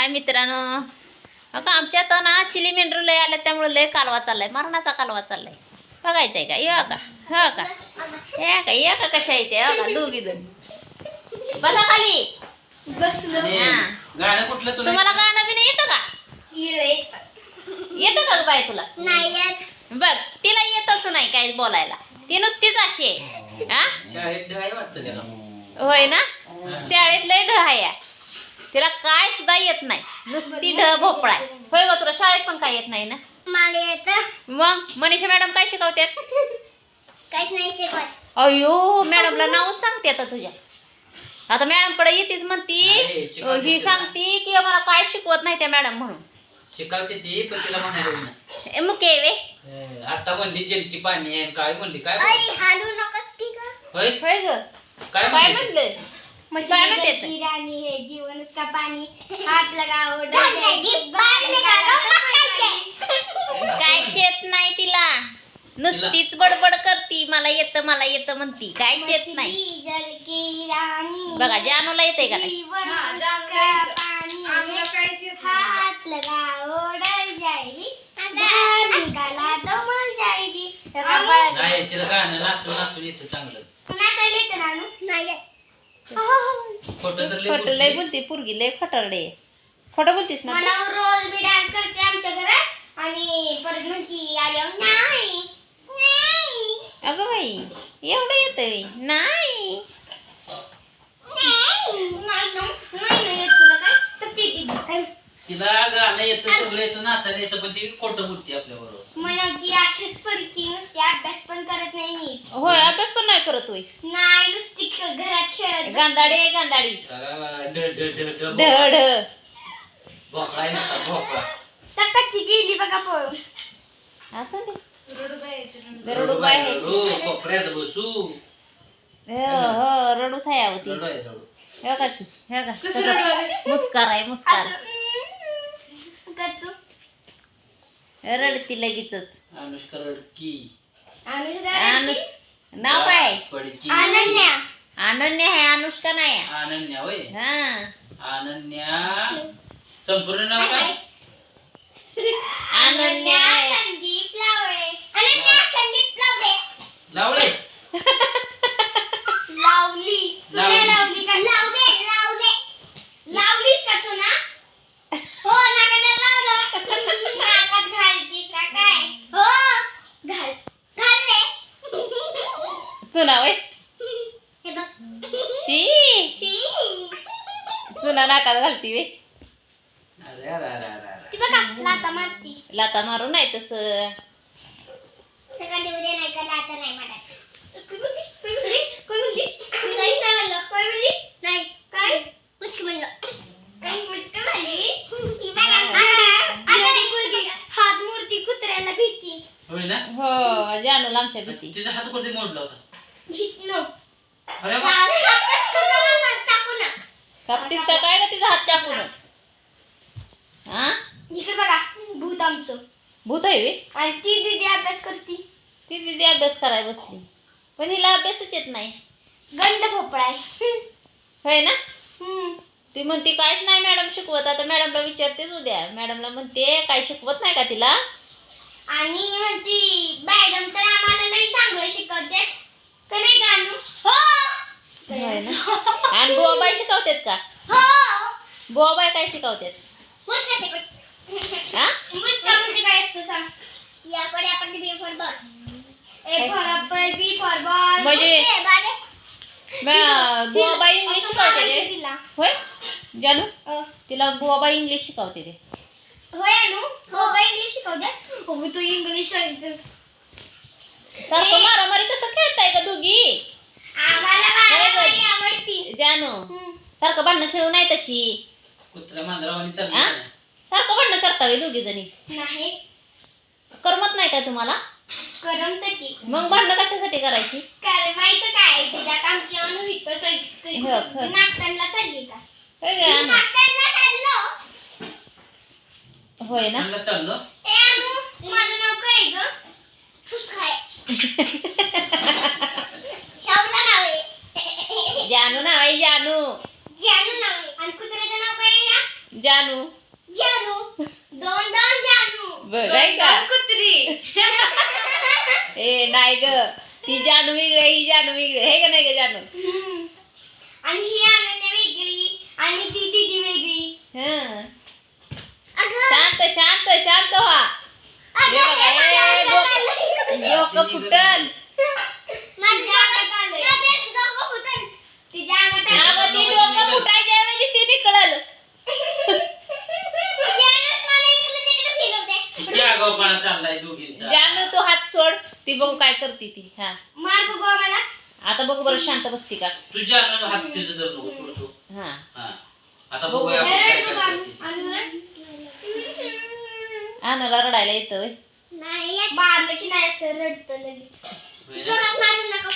हाय मित्रांनो? अगं आमच्यात ना चिली मेंढरू लय आल्या त्यामुळे लय कालवा चाललाय. मरणाचा कालवा चाललाय. बघायचंय का? ये का? हो का? हे का? ये का? कशा येते हो का? दोघी जण. बसा खाली. हा. गाणं कुठलं तुला? तुम्हाला गाणं बी नाही येतं का? येतं. का बाय तुला. बघ तिला येतच नाही काय बोलायला. ती नुसतीच अशी आहे. हा? शाळेत ड्राय वाटतं त्याला. होय ना? शाळेत लय ढ आहे या. तिला काय सुद्धा येत नाही. नुसती ढ भोपळा. आहे. होय ग तुला शाळेत पण काय येत नाही ना? मला येत. मग? मनीषा मॅडम काय शिकवतात काहीच नाही शिकवत. अयो मॅडमला नावच सांगते आता तुझ्या. आता मॅडमकडे येतेच म्हणती नाही, शिकवते ही तिला. सांगती की मला काय शिकवत नाही त्या मॅडम म्हणून. शिकावते ती पण तिला म्हणायला येईना. ए, मुके वे? आता म्हणली जेलची पाणी आहे काय म्हणली काय? हालू नकोस की होय? होय ग. काय काय म्हणली? म्हणलं काय? की राणी हे जीवन उसका पाणी हात लगाओ कायच येत नाही तिला. नुसतीच बडबड करती मला येतं मला येतं म्हणती. कायच येत नाही. जल की राणी बघा जानूला येते का? नाही जीवन उसका है, हाथ लगाओ डर जाएगी बाहर निकाला तो मर जाएगी नाही तिला गाणं नाचून नाचून येतं चांगलं. खोटं तर लय खोटं लय बोलती. बोलते पुरगी लय खटरडे खोटं बोलतीस ना तू? मला रोज मी डान्स करते आमच्या घरात आणि परत म्हणती आल्यावर नाही. नाही अगं बाई एवढं येतंय नाही. नाही नाही ना, नाही नाही येत तुला काय? तर ती ती काय? तिला गाणं येतं सगळं येतं नाचायला येतं पण ती खोटं बोलते आपल्या बरोबर मला ती अशीच पडती नुसती अभ्यास पण करत नाही. होय अभ्यास पण नाही करत होय. नाही नुसती ख- घरात खेळत बसते. गांधाडी आहे गांधाडी. ढ तर कच्ची गेली बघा पळून. असं दे. रडू बाय आहे. रडू, कोपऱ्यात बसू. हो हो रडूच आहे अहो ती रडू आहे रडू. हे का की हे का सगळं मुस्कार आहे मुस्कार. असं हम्म, करतो. रडती लगेच अनुष्का रडकी. अनुष्का अनुष नाव काय? पडकी अनन्या. अनन्या आहे अनुष्का नाही आहे. अनन्या होय. हा. अनन्या. संपूर्ण नाव काय? अनन्या आहे. संदीप लावळे. अनन्या संदीप लावळे लावले लावली चुना लावली. लावली का लावले लावले लावलीस का चुना हो नाकात लावलं नाकात घालतीस का काय हो घाल घालले चुना वय हे बघ शी. चुना नाकात घालती वे अरे अरे अरे अरे अरे ती बघा लाता मारती लाता मारू नाही तसं सकाळी उद्या नाही का लाता नाही मारत कोण म्हणली? कोण म्हणली? कोण म्हणली? मी काहीच नाही म्हणलं. कोण म्हणली? नाही. काय? म्हणलं. म्हणली? ही बघा. जरी पोरगी हात मोडती कुत्र्याला भीती होय ना हो जानूला आमच्या भीती तिचा हात कोणते मोडला होता. अरे वा. कापतीस का काय का तिचा हात चाकून हा इकडे बघा भूत आमचं. भूत आहे वे आणि ती दीदी अभ्यास करती. ती दिदी अभ्यास करायला बसली. पण हिला अभ्यासच येत नाही. गंड भोपळा आहे. होय ना? हम्म. ती म्हणते काहीच नाही मॅडम शिकवत. आता मॅडमला विचारतेच उद्या. मॅडमला म्हणते काय शिकवत नाही का तिला? आणि म्हणती मॅडम तर आम्हाला लई चांगलं शिकवते नाही गाणू हो होय ना आणि बुवाबाई शिकवतात का? हो बुवाबाई काय शिकवतात? मुस्का शिकवत? हा? मुस्का म्हणजे काय असतं सांग? याकडे आपण B for ball A for apple B for ball म्हणजे- म- बुवाबाई इंग्लिश शिकवते ते. तिला. होय? जानू? अ, तिला बुवाबाई इंग्लिश शिकवते ते. होय अनु? हो बाई इंग्लिश शिकवते. हो तू इंग्लिश सारखं मारामारी कसं खेळताय का दोघी? आम्हाला होय मारामारी. आवडती. जानू हम्म. सारखं भांडणं खेळू नाही तशी. कुत्र्या मांजरावानी हा? चालली सारखं भांडणं करता दोघी जणी. नाही. करमत नाही का तुम्हाला? करमत की. मग भांडणं कशासाठी करायची? करमायचं काय? तिच्यात आमची अनु इथं हो. नागतांना चालली का? होय गं, आणू? नागतांना चाललो. होय ना? त्यांना चाललो? ए अनु माझं नाव काय ग? फुसकाय जानू नाव आहे जानू. जानू नाव आहे. आणि कुत्र्याचं नाव काय आहे जानू. जानू. दोन दोन जानू. बघ आहे का? कुत्री. ए नाही ग. ती जानू वेगळी ही जानू वेगळी आहे. का नाही ग जानू? आणि ही अनन्या वेगळी. आणि ती दीदी वेगळी. हं. अगं. शांत शांत शांत व्हा. हे बघा, डोकं फुटल. अगं ती डोकं फुटायच्या ऐवजी ती निकळल किती आगाऊपणा चाललाय दोघींचा. जानू तू हात सोड ती बघू काय करते ती. हा. आता बघू बरं शांत बसती का? तुझ्या हात तिचं धर नको सोडतो. हा. हा. आता बघूया आपण काय काय करते ती. आणाला रडायला येतं होय. मारलं की नाही असं रडतं लगेच. ना? जोरात मारू नका.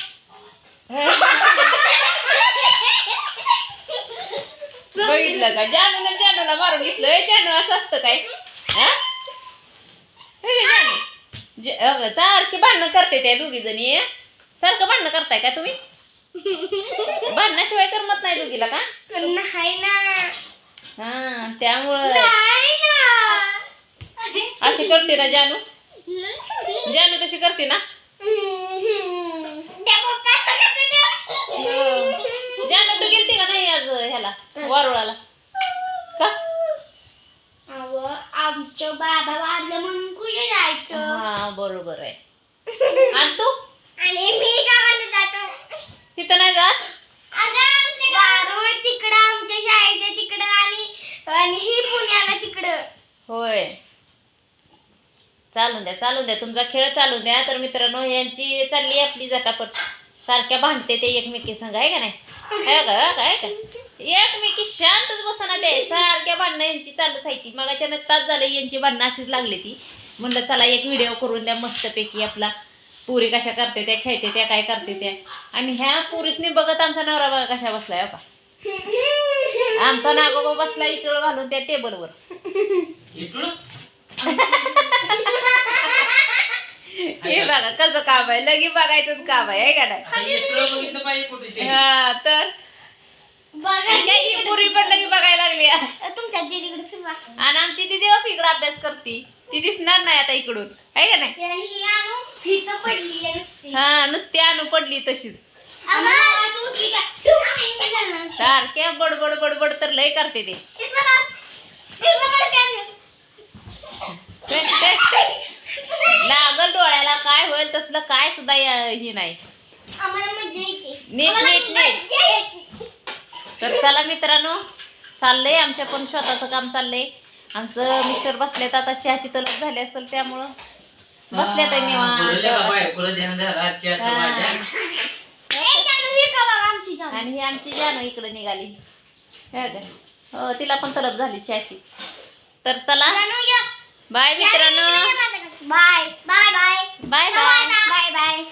बघितलं का? जानून जानूला मारून घेतलं ए जानू असं असतं काय? हा? हे घे जानू. ज- अगं, सारखी भांडणं करते त्या दोघी जणी सारखं भांडणं करताय का तुम्ही? भांडणाशिवाय करमत नाही दोघीला का? नाही ना. हा त्यामुळं. नाही ना. अशी करते ना जानू जानू तशी करते ना? ते? जानू तू गेलती का नाही आज ह्याला वारुळाला? का? आमचं बाबा वारलं म्हणून कुठे जायचं? हा बरोबर आहे आणि तू आणि मी गावाला जातो तिथं नाही जात अगं आमच्या गारोळ तिकडं आमच्या शाळेच्या तिकडं आणि आणि ही पुण्याला तिकडं होय चालून द्या चालून द्या. तुमचा खेळ चालू द्या. तर मित्रांनो यांची चालली आपली झटापट. सारख्या भांडते ते एकमेकी संग आहे का नाही? आहे का एकमेकी शांतच बसना ते. सारख्या भांडणं यांची चालूच आहे ती. मगाच्या तास झालं यांची भांडणं अशीच लागली ती. म्हणलं चला एक व्हिडिओ करून द्या मस्तपैकी आपला. पुरी कशा करते त्या खेळते त्या काय करते त्या. आणि ह्या पुरीसने बघत आमचा नवरा बघा कशा बसलाय हो का? आमचा नागोबा बसला इटळ घालून त्या टेबलवर हे बघा कसं काम आहे? लगी बघायचंच काम आहे है का नाही? आणि इकडं बघितलं पाहिजे कुठे हा तर? ही पुरी पण लगी बघायला लागली. आणि तुमच्या दीदीकडे फिरवा. आमची दिदी बघ इकडं अभ्यास करती. ती दिसणार नाही आता इकडून आहे का नाही? आणि ही आणू फिरतं पडली नुसती. हा नुसती आणू पडली तशीच. सारख्या बडबड बडबड तर लय करते ते इथं बघ. इथं बघ काय. ते- ते- लागल डोळ्याला काय होईल तसलं काय सुद्धा या- हे नाही. नीट, नीट, नीट. तर चला मित्रांनो चाललंय आमच्या पण स्वतःचं काम चाललंय. आमचं मिस्टर बसलेत आता चहाची तलप झाली असेल त्यामुळं. बसले तर जानू. आणि ही आमची जानू इकडे निघाली. हे? हो तिला पण तलप झाली चहाची. तर चला. बाय मित्रांनो. Bye. Bye bye. Bye bye. Bye bye.